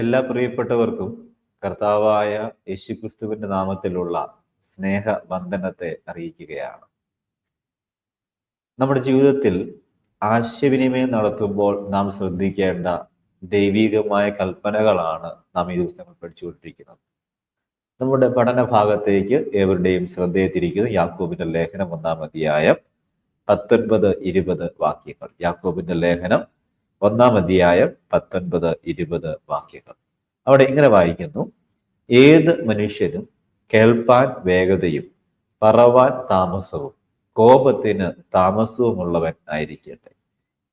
എല്ലാ പ്രിയപ്പെട്ടവർക്കും കർത്താവായ യേശുക്രിസ്തുവിന്റെ നാമത്തിലുള്ള സ്നേഹ ബന്ധനത്തെ അറിയിക്കുകയാണ്. നമ്മുടെ ജീവിതത്തിൽ ആശയവിനിമയം നടത്തുമ്പോൾ നാം ശ്രദ്ധിക്കേണ്ട ദൈവികമായ കൽപ്പനകളാണ് നാം ഈ ദിവസങ്ങൾ പഠിച്ചുകൊണ്ടിരിക്കുന്നത്. നമ്മുടെ പഠന ഭാഗത്തേക്ക് ഏവരുടെയും ശ്രദ്ധയെ യാക്കോബിന്റെ ലേഖനം ഒന്നാം പത്തൊൻപത് ഇരുപത് വാക്യങ്ങൾ. യാക്കോബിന്റെ ലേഖനം ഒന്നാം അധ്യായം പത്തൊൻപത് ഇരുപത് വാക്യങ്ങൾ. അവിടെ ഇങ്ങനെ വായിക്കുന്നു. ഏത് മനുഷ്യനും കേൾപ്പാൻ വേഗതയും പറവാൻ താമസവും കോപത്തിന് താമസവുമുള്ളവൻ ആയിരിക്കട്ടെ.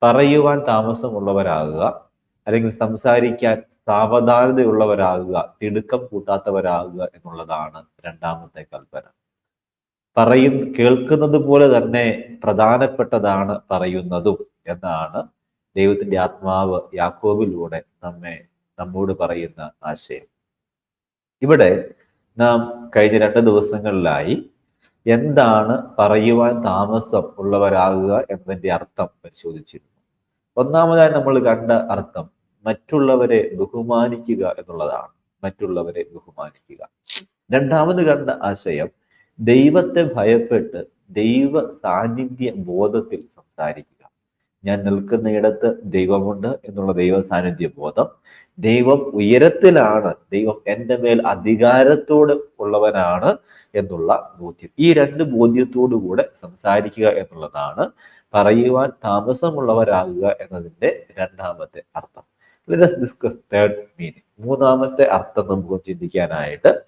പറയുവാൻ താമസമുള്ളവരാകുക അല്ലെങ്കിൽ സംസാരിക്കാൻ സാവധാനതയുള്ളവരാകുക തിടുക്കം കൂട്ടാത്തവരാകുക എന്നുള്ളതാണ് രണ്ടാമത്തെ കൽപ്പന. പറയും കേൾക്കുന്നത് പോലെ തന്നെ പ്രധാനപ്പെട്ടതാണ് പറയുന്നതും എന്നാണ് ദൈവത്തിന്റെ ആത്മാവ് യാക്കോബിലൂടെ നമ്മെ നമ്മോട് പറയുന്ന ആശയം. ഇവിടെ നാം കഴിഞ്ഞ രണ്ട് ദിവസങ്ങളിലായി എന്താണ് പറയുവാൻ താമസം ഉള്ളവരാകുക എന്നതിന്റെ അർത്ഥം പരിശോധിച്ചിരുന്നു. ഒന്നാമതായി നമ്മൾ കണ്ട അർത്ഥം മറ്റുള്ളവരെ ബഹുമാനിക്കുക എന്നുള്ളതാണ്. മറ്റുള്ളവരെ ബഹുമാനിക്കുക. രണ്ടാമത് കണ്ട ആശയം ദൈവത്തെ ഭയപ്പെട്ട് ദൈവ സാന്നിധ്യ ബോധത്തിൽ സംസാരിക്കുക. ഞാൻ നിൽക്കുന്നയിടത്ത് ദൈവമുണ്ട് എന്നുള്ള ദൈവ സാന്നിധ്യ ബോധം. ദൈവം ഉയരത്തിലാണ്. ദൈവം എന്റെ മേൽ അധികാരത്തോട് ഉള്ളവനാണ് എന്നുള്ള ബോധ്യം. ഈ രണ്ട് ബോധ്യത്തോടു കൂടെ സംസാരിക്കുക എന്നുള്ളതാണ് പറയുവാൻ താമസമുള്ളവരാകുക എന്നതിന്റെ രണ്ടാമത്തെ അർത്ഥം. ലെറ്റസ് ഡിസ്കസ് തേർഡ് മീനിങ് മൂന്നാമത്തെ അർത്ഥം നമുക്ക് ചിന്തിക്കാനായിട്ട്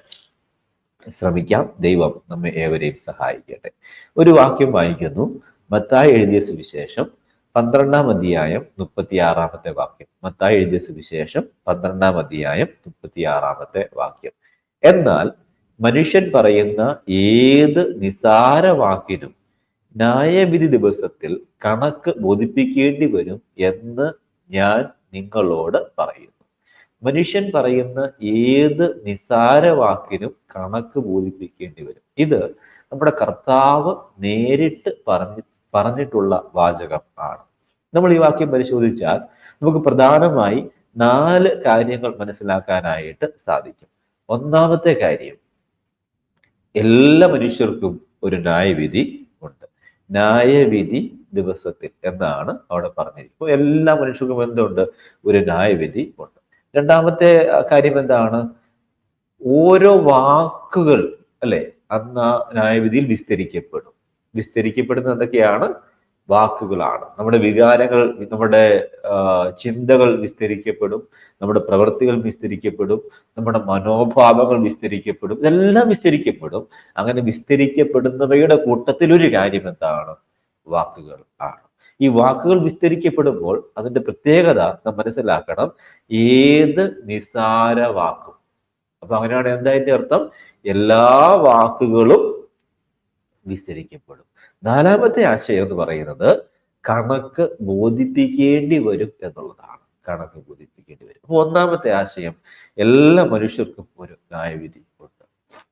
ശ്രമിക്കാം. ദൈവം നമ്മെ ഏവരെയും സഹായിക്കട്ടെ. ഒരു വാക്യം വായിക്കുന്നു. മത്തായി എഴുതിയ സുവിശേഷം പന്ത്രണ്ടാം അധ്യായം മുപ്പത്തിയാറാമത്തെ വാക്യം. മത്തായി എഴുതിയ സുവിശേഷം പന്ത്രണ്ടാം അധ്യായം മുപ്പത്തിയാറാമത്തെ വാക്യം. എന്നാൽ മനുഷ്യൻ പറയുന്ന ഏത് നിസാര വാക്കിനും ന്യായവിധി ദിവസത്തിൽ കണക്ക് ബോധിപ്പിക്കേണ്ടി വരും എന്ന് ഞാൻ നിങ്ങളോട് പറയുന്നു. മനുഷ്യൻ പറയുന്ന ഏത് നിസാര വാക്കിനും കണക്ക് ബോധിപ്പിക്കേണ്ടി വരും. ഇത് നമ്മുടെ കർത്താവ് നേരിട്ട് പറഞ്ഞ് പറഞ്ഞിട്ടുള്ള വാചകം ആണ്. നമ്മൾ ഈ വാക്യം പരിശോധിച്ചാൽ നമുക്ക് പ്രധാനമായി നാല് കാര്യങ്ങൾ മനസ്സിലാക്കാനായിട്ട് സാധിക്കും. ഒന്നാമത്തെ കാര്യം എല്ലാ മനുഷ്യർക്കും ഒരു ന്യായവിധി ഉണ്ട്. ന്യായവിധി ദിവസത്തിൽ എന്നാണ് അവിടെ പറഞ്ഞിരിക്കുന്നത്. എല്ലാ മനുഷ്യർക്കും എന്തുണ്ട്? ഒരു ന്യായവിധി ഉണ്ട്. രണ്ടാമത്തെ കാര്യം എന്താണ്? ഓരോ വാക്കുകൾ അല്ലെ അന്ന് ആ ന്യായവിധിയിൽ വിസ്തരിക്കപ്പെടും. വിസ്തരിക്കപ്പെടുന്ന എന്തൊക്കെയാണ് വാക്കുകളാണ്. നമ്മുടെ വികാരങ്ങൾ നമ്മുടെ ചിന്തകൾ വിസ്തരിക്കപ്പെടും. നമ്മുടെ പ്രവൃത്തികൾ വിസ്തരിക്കപ്പെടും. നമ്മുടെ മനോഭാവങ്ങൾ വിസ്തരിക്കപ്പെടും. ഇതെല്ലാം വിസ്തരിക്കപ്പെടും. അങ്ങനെ വിസ്തരിക്കപ്പെടുന്നവയുടെ കൂട്ടത്തിൽ ഒരു കാര്യം എന്താണ് വാക്കുകൾ ആണ്. ഈ വാക്കുകൾ വിസ്തരിക്കപ്പെടുമ്പോൾ അതിന്റെ പ്രത്യേകത നാം മനസ്സിലാക്കണം. ഏത് നിസാര വാക്കും. അപ്പൊ അങ്ങനെയാണ് എന്താ അർത്ഥം? എല്ലാ വാക്കുകളും വിസ്തരിക്കപ്പെടും. നാലാമത്തെ ആശയം എന്ന് പറയുന്നത് കണക്ക് ബോധിപ്പിക്കേണ്ടി വരും എന്നുള്ളതാണ്. കണക്ക് ബോധിപ്പിക്കേണ്ടി വരും. അപ്പൊ ഒന്നാമത്തെ ആശയം എല്ലാ മനുഷ്യർക്കും ഒരു ന്യായവിധി ഉണ്ട്.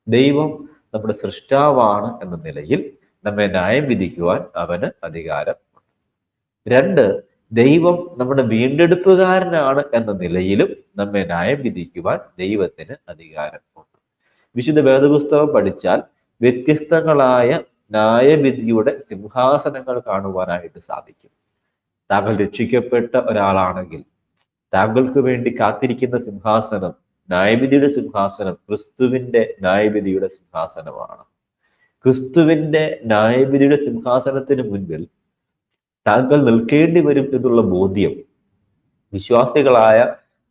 ദൈവം നമ്മുടെ സൃഷ്ടാവാണ് എന്ന നിലയിൽ നമ്മെ ന്യായം വിധിക്കുവാൻ അവന് അധികാരം രണ്ട് ദൈവം നമ്മുടെ വീണ്ടെടുപ്പുകാരനാണ് എന്ന നിലയിലും നമ്മെ ന്യായം വിധിക്കുവാൻ ദൈവത്തിന് അധികാരമുണ്ട് വിശുദ്ധ വേദപുസ്തകം പഠിച്ചാൽ വ്യത്യസ്തങ്ങളായ ന്യായവിധിയുടെ സിംഹാസനങ്ങൾ കാണുവാനായിട്ട് സാധിക്കും. താങ്കൾ രക്ഷിക്കപ്പെട്ട ഒരാളാണെങ്കിൽ താങ്കൾക്ക് വേണ്ടി കാത്തിരിക്കുന്ന സിംഹാസനം ന്യായവിധിയുടെ സിംഹാസനം ക്രിസ്തുവിന്റെ ന്യായവിധിയുടെ സിംഹാസനമാണ്. ക്രിസ്തുവിന്റെ ന്യായവിധിയുടെ സിംഹാസനത്തിന് മുൻപിൽ താങ്കൾ നിൽക്കേണ്ടി വരും എന്നുള്ള ബോധ്യം വിശ്വാസികളായ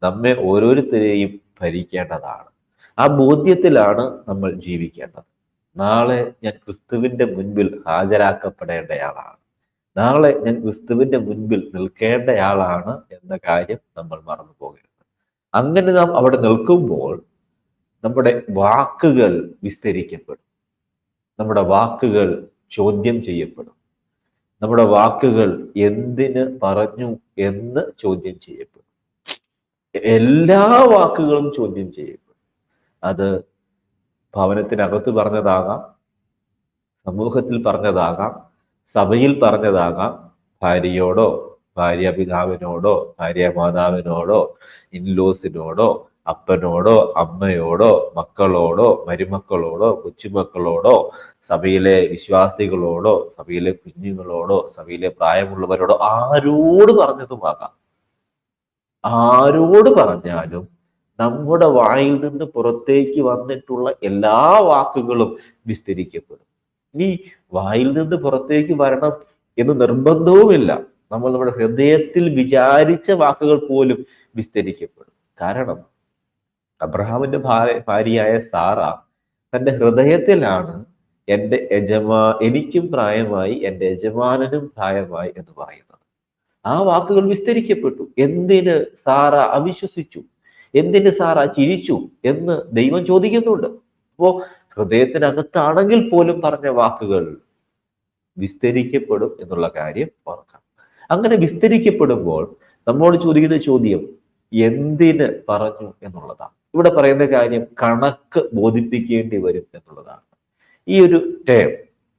നമ്മെ ഓരോരുത്തരെയും ഭരിക്കേണ്ടതാണ്. ആ ബോധ്യത്തിലാണ് നമ്മൾ ജീവിക്കേണ്ടത്. നാളെ ഞാൻ ക്രിസ്തുവിന്റെ മുൻപിൽ ഹാജരാക്കപ്പെടേണ്ടയാളാണ്. നാളെ ഞാൻ ക്രിസ്തുവിന്റെ മുൻപിൽ നിൽക്കേണ്ടയാളാണ് എന്ന കാര്യം നമ്മൾ മറന്നു പോകരുത് അങ്ങനെ നാം അവിടെ നിൽക്കുമ്പോൾ നമ്മുടെ വാക്കുകൾ വിസ്തരിക്കപ്പെടും. നമ്മുടെ വാക്കുകൾ ചോദ്യം ചെയ്യപ്പെടും. നമ്മുടെ വാക്കുകൾ എന്തിന് പറഞ്ഞു എന്ന് ചോദ്യം ചെയ്യപ്പെടും. എല്ലാ വാക്കുകളും ചോദ്യം ചെയ്യപ്പെടും. അത് ഭവനത്തിനകത്ത് പറഞ്ഞതാകാം സമൂഹത്തിൽ പറഞ്ഞതാകാം സഭയിൽ പറഞ്ഞതാകാം. ഭാര്യയോടോ ഭാര്യ പിതാവിനോടോ ഭാര്യ മാതാവിനോടോ ഇൻലോസിനോടോ അപ്പനോടോ അമ്മയോടോ മക്കളോടോ മരുമക്കളോടോ കൊച്ചുമക്കളോടോ സഭയിലെ വിശ്വാസികളോടോ സഭയിലെ കുഞ്ഞുങ്ങളോടോ സഭയിലെ പ്രായമുള്ളവരോടോ ആരോട് പറഞ്ഞതുമാകാം? ആരോട് പറഞ്ഞാലും നമ്മുടെ വായിൽ നിന്ന് പുറത്തേക്ക് വന്നിട്ടുള്ള എല്ലാ വാക്കുകളും വിസ്തരിക്കപ്പെടും. ഇനി വായിൽ നിന്ന് പുറത്തേക്ക് വരണം എന്ന് നിർബന്ധവുമില്ല. നമ്മൾ നമ്മുടെ ഹൃദയത്തിൽ വിചാരിച്ച വാക്കുകൾ പോലും വിസ്തരിക്കപ്പെടും. കാരണം അബ്രഹാമിന്റെ ഭാര്യ ഭാര്യയായ സാറ തന്റെ ഹൃദയത്തിലാണ് എന്റെ യജമാ എനിക്കും പ്രായമായി എന്റെ യജമാനനും പ്രായമായി എന്ന് പറയുന്നത്. ആ വാക്കുകൾ വിസ്തരിക്കപ്പെട്ടു. എന്തിന് സാറ അവിശ്വസിച്ചു? എന്തിന് ആ ചിരിച്ചു എന്ന് ദൈവം ചോദിക്കുന്നുണ്ട്. അപ്പോ ഹൃദയത്തിനകത്താണെങ്കിൽ പോലും പറഞ്ഞ വാക്കുകൾ വിസ്തരിക്കപ്പെടും എന്നുള്ള കാര്യം ഓർക്കാം അങ്ങനെ വിസ്തരിക്കപ്പെടുമ്പോൾ നമ്മോട് ചോദിക്കുന്ന ചോദ്യം എന്തിന് പറഞ്ഞു എന്നുള്ളതാണ്. ഇവിടെ പറയുന്ന കാര്യം കണക്ക് ബോധിപ്പിക്കേണ്ടി വരും എന്നുള്ളതാണ്. ഈ ഒരു ടേം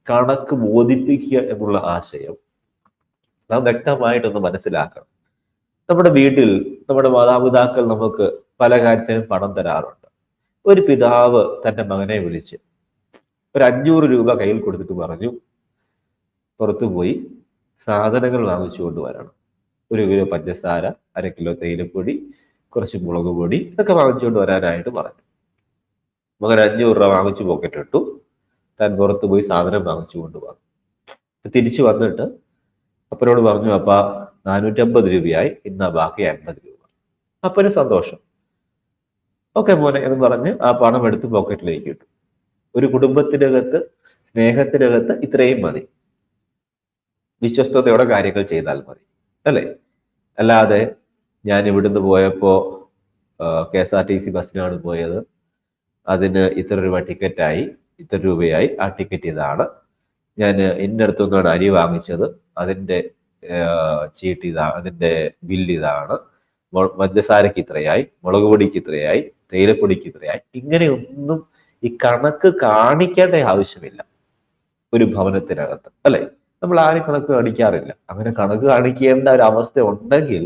കണക്ക് ബോധിപ്പിക്കുക എന്നുള്ള ആശയം നാം വ്യക്തമായിട്ടൊന്ന് മനസ്സിലാക്കണം. നമ്മുടെ വീട്ടിൽ നമ്മുടെ മാതാപിതാക്കൾ നമുക്ക് പല കാര്യത്തിനും പണം തരാറുണ്ട്. ഒരു പിതാവ് തന്റെ മകനെ വിളിച്ച് ഒരു അഞ്ഞൂറ് രൂപ കയ്യിൽ കൊടുത്തിട്ട് പറഞ്ഞു പുറത്തുപോയി സാധനങ്ങൾ വാങ്ങിച്ചു കൊണ്ടുവരണം. ഒരു കിലോ പഞ്ചസാര അര കിലോ തേയിലപ്പൊടി കുറച്ച് മുളക് പൊടി ഇതൊക്കെ വാങ്ങിച്ചുകൊണ്ട് വരാനായിട്ട് പറഞ്ഞു. മകൻ അഞ്ഞൂറ് രൂപ വാങ്ങിച്ചു പോക്കറ്റ് ഇട്ടു. താൻ പുറത്ത് പോയി സാധനം വാങ്ങിച്ചു കൊണ്ടുവന്നു. തിരിച്ചു വന്നിട്ട് അപ്പനോട് പറഞ്ഞു അപ്പ നാനൂറ്റമ്പത് രൂപയായി ഇന്ന് ബാക്കി അമ്പത് രൂപ. അപ്പന് സന്തോഷം. ഓക്കെ മോനെ എന്ന് പറഞ്ഞ് ആ പണം എടുത്ത് പോക്കറ്റിലേക്ക് ഇട്ടു. ഒരു കുടുംബത്തിനകത്ത് സ്നേഹത്തിനകത്ത് ഇത്രയും മതി. വിശ്വസ്തയോടെ കാര്യങ്ങൾ ചെയ്താൽ മതി. അല്ലേ? അല്ലാതെ ഞാൻ ഇവിടുന്ന് പോയപ്പോൾ K S R T C ബസ്സിനാണ് പോയത്. അതിന് ഇത്ര രൂപ ടിക്കറ്റായി ഇത്ര രൂപയായി. ആ ടിക്കറ്റ് ഇതാണ്. ഞാൻ ഇന്നടുത്തു നിന്നാണ് അരി വാങ്ങിച്ചത്. അതിന്റെ ചീട്ട് ഇതാ അതിന്റെ ബില്ല് ഇതാണ്. പഞ്ചസാരക്ക് ഇത്രയായി. മുളക് പൊടിക്ക് ഇത്രയായി. തേയിലപ്പൊടിക്ക് ഇത്രയായി ഇങ്ങനെയൊന്നും ഈ കണക്ക് കാണിക്കേണ്ട ആവശ്യമില്ല ഒരു ഭവനത്തിനകത്ത് അല്ലെ? നമ്മൾ ആരും കണക്ക് കാണിക്കാറില്ല. അങ്ങനെ കണക്ക് കാണിക്കേണ്ട ഒരു അവസ്ഥ ഉണ്ടെങ്കിൽ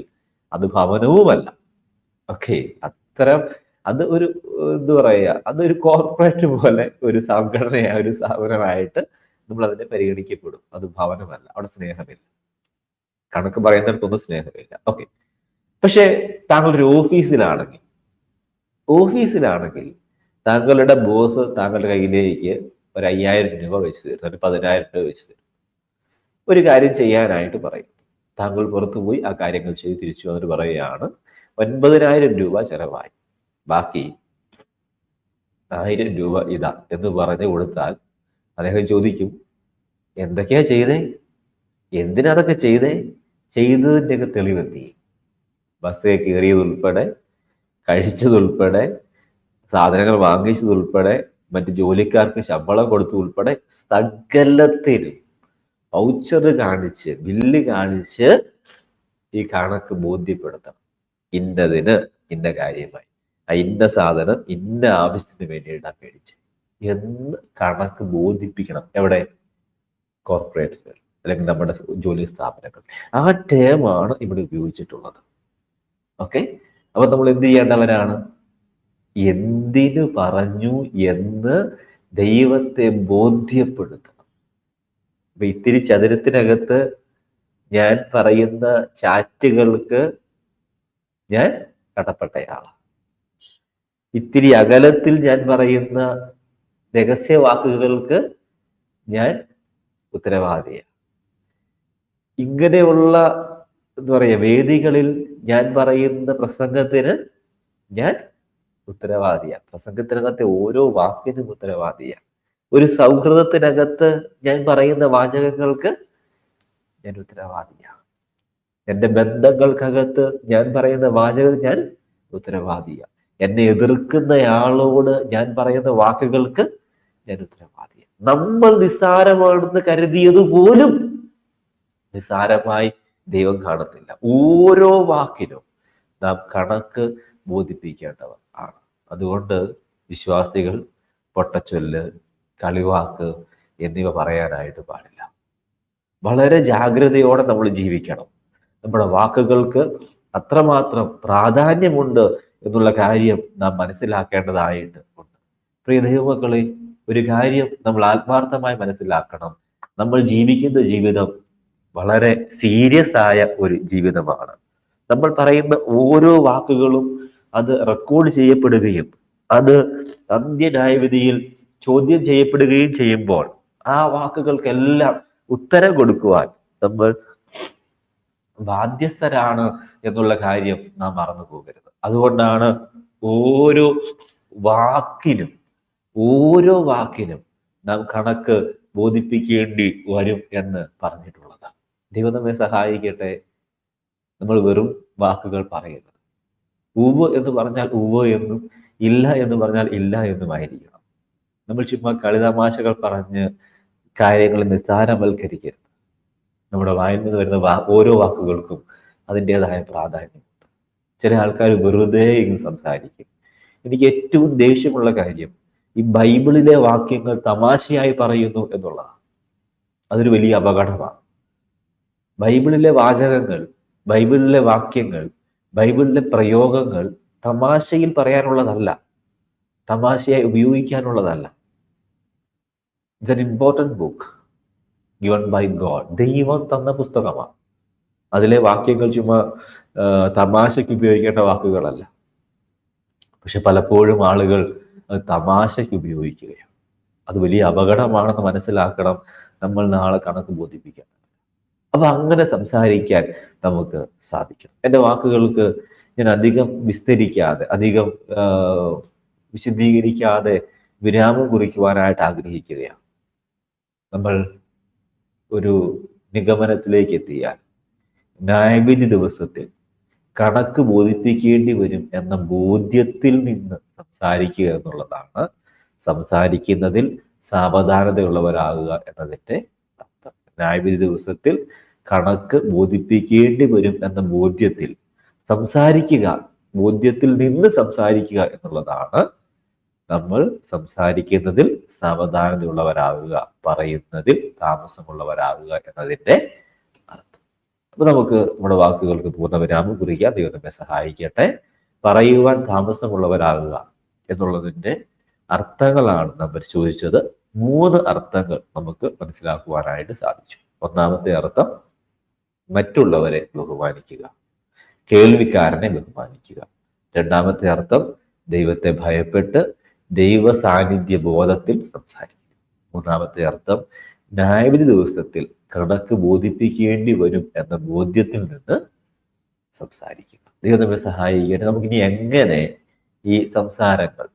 അത് ഭവനവുമല്ല. ഓക്കെ അത്തരം അത് ഒരു എന്താ പറയുക അതൊരു കോർപ്പറേറ്റ് പോലെ ഒരു സംഘടനയായ ഒരു സ്ഥാപനമായിട്ട് നമ്മൾ അതിനെ പരിഗണിക്കപ്പെടും. അത് ഭവനമല്ല. അവിടെ സ്നേഹമില്ല. കണക്ക് പറയുന്നിടത്തൊന്നും സ്നേഹമില്ല. ഓക്കെ. പക്ഷേ താങ്കൾ ഒരു ഓഫീസിലാണെങ്കിൽ ഓഫീസിലാണെങ്കിൽ താങ്കളുടെ ബോസ് താങ്കളുടെ കയ്യിലേക്ക് ഒരു അയ്യായിരം രൂപ വെച്ച് തരും ഒരു പതിനായിരം രൂപ വെച്ച് തരും. ഒരു കാര്യം ചെയ്യാനായിട്ട് പറയും. താങ്കൾ പുറത്തു പോയി ആ കാര്യങ്ങൾ ചെയ്ത് തിരിച്ചു വന്നിട്ട് പറയുകയാണ് ഒൻപതിനായിരം രൂപ ചെലവായി. ബാക്കി ആയിരം രൂപ ഇതാ എന്ന് പറഞ്ഞു കൊടുത്താൽ അദ്ദേഹം ചോദിക്കും എന്തൊക്കെയാ ചെയ്തേ? എന്തിനാ അതൊക്കെ ചെയ്തേ? ചെയ്തതിന്റെയൊക്കെ തെളിവെത്തി ബസ്സിൽ കയറിയതുൾപ്പെടെ കഴിച്ചതുൾപ്പെടെ സാധനങ്ങൾ വാങ്ങിച്ചതുൾപ്പെടെ മറ്റ് ജോലിക്കാർക്ക് ശമ്പളം കൊടുത്തതുൾപ്പെടെ സകലത്തിനും വൗച്ചർ കാണിച്ച് ബില്ല് കാണിച്ച് ഈ കണക്ക് ബോധ്യപ്പെടുത്തണം. ഇന്നതിന് ഇന്ന കാര്യമായി. ആ ഇന്ന സാധനം ഇന്ന ആവശ്യത്തിന് വേണ്ടിയിട്ടാണ് മേടിച്ച് എന്ന് കണക്ക് ബോധിപ്പിക്കണം എവിടെ? കോർപ്പറേറ്റുകൾ അല്ലെങ്കിൽ നമ്മുടെ ജോലി സ്ഥാപനങ്ങൾ. ആ ടേമാണ് ഇവിടെ ഉപയോഗിച്ചിട്ടുള്ളത്. ഓക്കെ അപ്പൊ നമ്മൾ എന്ത് ചെയ്യേണ്ടവരാണ്? എന്തിനു പറഞ്ഞു എന്ന് ദൈവത്തെ ബോധ്യപ്പെടുത്തണം. അപ്പൊ ഇത്തിരി ചതുരത്തിനകത്ത് ഞാൻ പറയുന്ന ചാറ്റുകൾക്ക് ഞാൻ കടപ്പെട്ടയാളാണ്. ഇത്തിരി അകലത്തിൽ ഞാൻ പറയുന്ന രഹസ്യവാക്കുകൾക്ക് ഞാൻ ഉത്തരവാദിയാണ്. ഇങ്ങനെയുള്ള എന്താ പറയുക വേദികളിൽ ഞാൻ പറയുന്ന പ്രസംഗത്തിന് ഞാൻ ഉത്തരവാദിയാണ് പ്രസംഗത്തിനകത്തെ ഓരോ വാക്കിനും ഉത്തരവാദിയാണ് ഒരു സൗഹൃദത്തിനകത്ത് ഞാൻ പറയുന്ന വാചകങ്ങൾക്ക് ഞാൻ ഉത്തരവാദിയാണ് എന്റെ ബന്ധങ്ങൾക്കകത്ത് ഞാൻ പറയുന്ന വാചകം ഞാൻ ഉത്തരവാദിയാണ് എന്നെ എതിർക്കുന്നയാളോട് ഞാൻ പറയുന്ന വാക്കുകൾക്ക് ഞാൻ ഉത്തരവാദിയാണ് നമ്മൾ നിസ്സാരമാണെന്ന് കരുതിയത് പോലും നിസ്സാരമായി ദൈവം കാണത്തില്ല. ഓരോ വാക്കിനും നാം കണക്ക് ബോധിപ്പിക്കേണ്ടവർ ആണ്. അതുകൊണ്ട് വിശ്വാസികൾ പൊട്ടച്ചൊല്ല് കളിവാക്ക് എന്നിവ പറയാനായിട്ട് പാടില്ല. വളരെ ജാഗ്രതയോടെ നമ്മൾ ജീവിക്കണം. നമ്മുടെ വാക്കുകൾക്ക് അത്രമാത്രം പ്രാധാന്യമുണ്ട് എന്നുള്ള കാര്യം നാം മനസ്സിലാക്കേണ്ടതായിട്ട് ഉണ്ട്. പ്രിയ ദൈവമക്കളെ ഒരു കാര്യം നമ്മൾ ആത്മാർത്ഥമായി മനസ്സിലാക്കണം. നമ്മൾ ജീവിക്കുന്ന ജീവിതം വളരെ സീരിയസ് ആയ ഒരു ജീവിതമാണ്. നമ്മൾ പറയുന്ന ഓരോ വാക്കുകളും അത് റെക്കോർഡ് ചെയ്യപ്പെടുകയും അത് അന്ത്യന്യായവിധിയിൽ ചോദ്യം ചെയ്യപ്പെടുകയും ചെയ്യുമ്പോൾ ആ വാക്കുകൾക്കെല്ലാം ഉത്തരം കൊടുക്കുവാൻ നമ്മൾ ബാധ്യസ്ഥരാണ് എന്നുള്ള കാര്യം നാം മറന്നു പോകരുത്. അതുകൊണ്ടാണ് ഓരോ വാക്കിനും ഓരോ വാക്കിനും നാം കണക്ക് ബോധിപ്പിക്കേണ്ടി വരും എന്ന് പറഞ്ഞിട്ടുള്ളത്. ദൈവം നമ്മെ സഹായിക്കട്ടെ. നമ്മൾ വെറും വാക്കുകൾ പറയരുത് ഉവ് എന്ന് പറഞ്ഞാൽ ഉവ് എന്നും ഇല്ല എന്ന് പറഞ്ഞാൽ ഇല്ല എന്നുമായിരിക്കണം. നമ്മൾ ചുമ്മാ കളിതമാശകൾ പറഞ്ഞ് കാര്യങ്ങൾ നിസ്സാരവൽക്കരിക്കരുത്. നമ്മുടെ വായിൽ നിന്ന് വരുന്ന വാ ഓരോ വാക്കുകൾക്കും അതിന്റെതായ പ്രാധാന്യമുണ്ട് ചില ആൾക്കാർ വെറുതെ ഇങ്ങ് സംസാരിക്കും. എനിക്ക് ഏറ്റവും ദേഷ്യമുള്ള കാര്യം ഈ ബൈബിളിലെ വാക്യങ്ങൾ തമാശയായി പറയുന്നു എന്നുള്ളതാണ്. അതൊരു വലിയ അപകടമാണ്. ബൈബിളിലെ വാചകങ്ങൾ ബൈബിളിലെ വാക്യങ്ങൾ ബൈബിളിലെ പ്രയോഗങ്ങൾ തമാശയിൽ പറയാനുള്ളതല്ല. തമാശയായി ഉപയോഗിക്കാനുള്ളതല്ല. It's an important book given by God ദൈവം തന്ന പുസ്തകമാണ്. അതിലെ വാക്യങ്ങൾ ചുമ്മാ തമാശയ്ക്ക് ഉപയോഗിക്കേണ്ട വാക്കുകളല്ല. പക്ഷെ പലപ്പോഴും ആളുകൾ അത് തമാശയ്ക്ക് ഉപയോഗിക്കുകയാണ്. അത് വലിയ അപകടമാണെന്ന് മനസ്സിലാക്കണം. നമ്മൾ നാളെ കണക്ക് ബോധിപ്പിക്കണം അപ്പൊ അങ്ങനെ സംസാരിക്കാൻ നമുക്ക് സാധിക്കും. എന്റെ വാക്കുകൾക്ക് ഞാൻ അധികം വിസ്തരിക്കാതെ അധികം വിശദീകരിക്കാതെ വിരാമം കുറിക്കുവാനായിട്ട് ആഗ്രഹിക്കുകയാണ്. നമ്മൾ ഒരു നിഗമനത്തിലേക്ക് എത്തിയാൽ ന്യായവിധി ദിവസത്തിൽ കണക്ക് ബോധിപ്പിക്കേണ്ടി വരും എന്ന ബോധ്യത്തിൽ നിന്ന് സംസാരിക്കുക എന്നുള്ളതാണ്. സംസാരിക്കുന്നതിൽ സാവധാനതയുള്ളവരാകുക എന്നതിന്റെ ന്യായവിധി ദിവസത്തിൽ കണക്ക് ബോധിപ്പിക്കേണ്ടി വരും എന്ന ബോധ്യത്തിൽ സംസാരിക്കുക ബോധ്യത്തിൽ നിന്ന് സംസാരിക്കുക എന്നുള്ളതാണ് നമ്മൾ സംസാരിക്കുന്നതിൽ സാവധാനതയുള്ളവരാകുക പറയുന്നതിൽ താമസമുള്ളവരാകുക എന്നതിന്റെ അർത്ഥം. അപ്പൊ നമുക്ക് നമ്മുടെ വാക്കുകൾക്ക് പൂർണവിരാമം കുറിക്കാൻ ദൈവത്തെ സഹായിക്കട്ടെ. പറയുവാൻ താമസമുള്ളവരാകുക എന്നുള്ളതിന്റെ അർത്ഥങ്ങളാണ് നാം പരിശോധിച്ചത്. മൂന്ന് അർത്ഥങ്ങൾ നമുക്ക് മനസ്സിലാക്കുവാനായിട്ട് സാധിച്ചു. ഒന്നാമത്തെ അർത്ഥം മറ്റുള്ളവരെ ബഹുമാനിക്കുക. കേൾവിക്കാരനെ ബഹുമാനിക്കുക. രണ്ടാമത്തെ അർത്ഥം ദൈവത്തെ ഭയപ്പെട്ട് ദൈവ സാന്നിധ്യ ബോധത്തിൽ സംസാരിക്കുക. മൂന്നാമത്തെ അർത്ഥം ന്യായവിധി ദിവസത്തിൽ കണക്ക് ബോധിപ്പിക്കേണ്ടി വരും എന്ന ബോധ്യത്തിൽ നിന്ന് സംസാരിക്കുക. ദൈവം നമ്മെ സഹായിക്കട്ടെ. നമുക്കിനി എങ്ങനെ ഈ സംസാരങ്ങൾ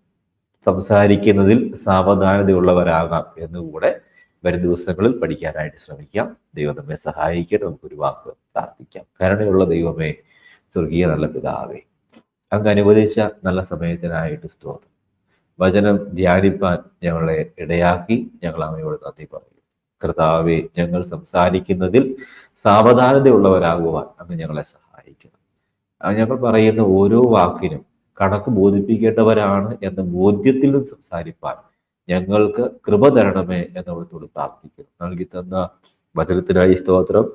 സംസാരിക്കുന്നതിൽ സാവധാനതയുള്ളവരാകാം എന്നുകൂടെ വരും ദിവസങ്ങളിൽ പഠിക്കാനായിട്ട് ശ്രമിക്കാം. ദൈവം നമ്മെ സഹായിക്കട്ടെ. നമുക്കൊരു വാക്ക് പ്രാർത്ഥിക്കാം. കരുണയുള്ള ദൈവമേ സ്വർഗീയ നല്ല പിതാവേ അങ്ങ് അനുവദിച്ച നല്ല സമയത്തിനായിട്ട് സ്തോത്രം. വചനം ധ്യാനിപ്പാൻ ഞങ്ങളെ ഇടയാക്കി. ഞങ്ങൾ അങ്ങയോട് നന്ദി പറയും. കർത്താവെ ഞങ്ങൾ സംസാരിക്കുന്നതിൽ സാവധാനതയുള്ളവരാകുവാൻ അങ്ങ് ഞങ്ങളെ സഹായിക്കണം. ഞങ്ങൾ പറയുന്ന ഓരോ വാക്കിനും കണക്ക് ബോധിപ്പിക്കേണ്ടവരാണ് എന്ന ബോധ്യത്തിൽ സംസാരിപ്പാൻ ഞങ്ങൾക്ക് കൃപ തരണമേ എന്നവിടത്തോട് പ്രാർത്ഥിക്കുന്നു. നൽകി തന്ന വചനത്തിനായി സ്തോത്രം.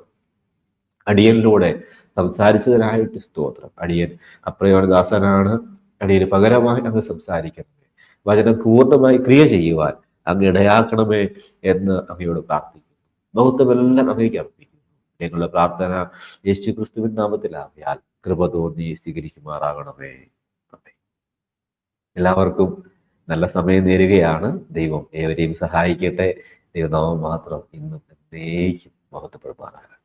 അടിയനിലൂടെ സംസാരിച്ചതിനായിട്ട് സ്തോത്രം. അടിയൻ അപ്രയോദാസനാണ് അടിയന് പകരമായി അങ്ങ് സംസാരിക്കണമേ. വചനം പൂർണമായി ക്രിയ ചെയ്യുവാൻ അങ്ങ് ഇടയാക്കണമേ എന്ന് അങ്ങയോട് പ്രാർത്ഥിക്കുന്നു. ബൗദ്ധമെല്ലാം അങ്ങേക്ക് അർപ്പിക്കുന്നു. ഞങ്ങളുടെ പ്രാർത്ഥന യേശു ക്രിസ്തുവിൻ നാമത്തിലാകിയാൽ കൃപ തോന്നി സ്വീകരിക്കുമാറാകണമേ. എല്ലാവർക്കും നല്ല സമയം നേരുകയാണ്. ദൈവം ഏവരെയും സഹായിക്കട്ടെ. ദൈവനാമം മാത്രം ഇന്നും എന്നേക്കും മഹത്വപ്പെടുമാറാകട്ടെ.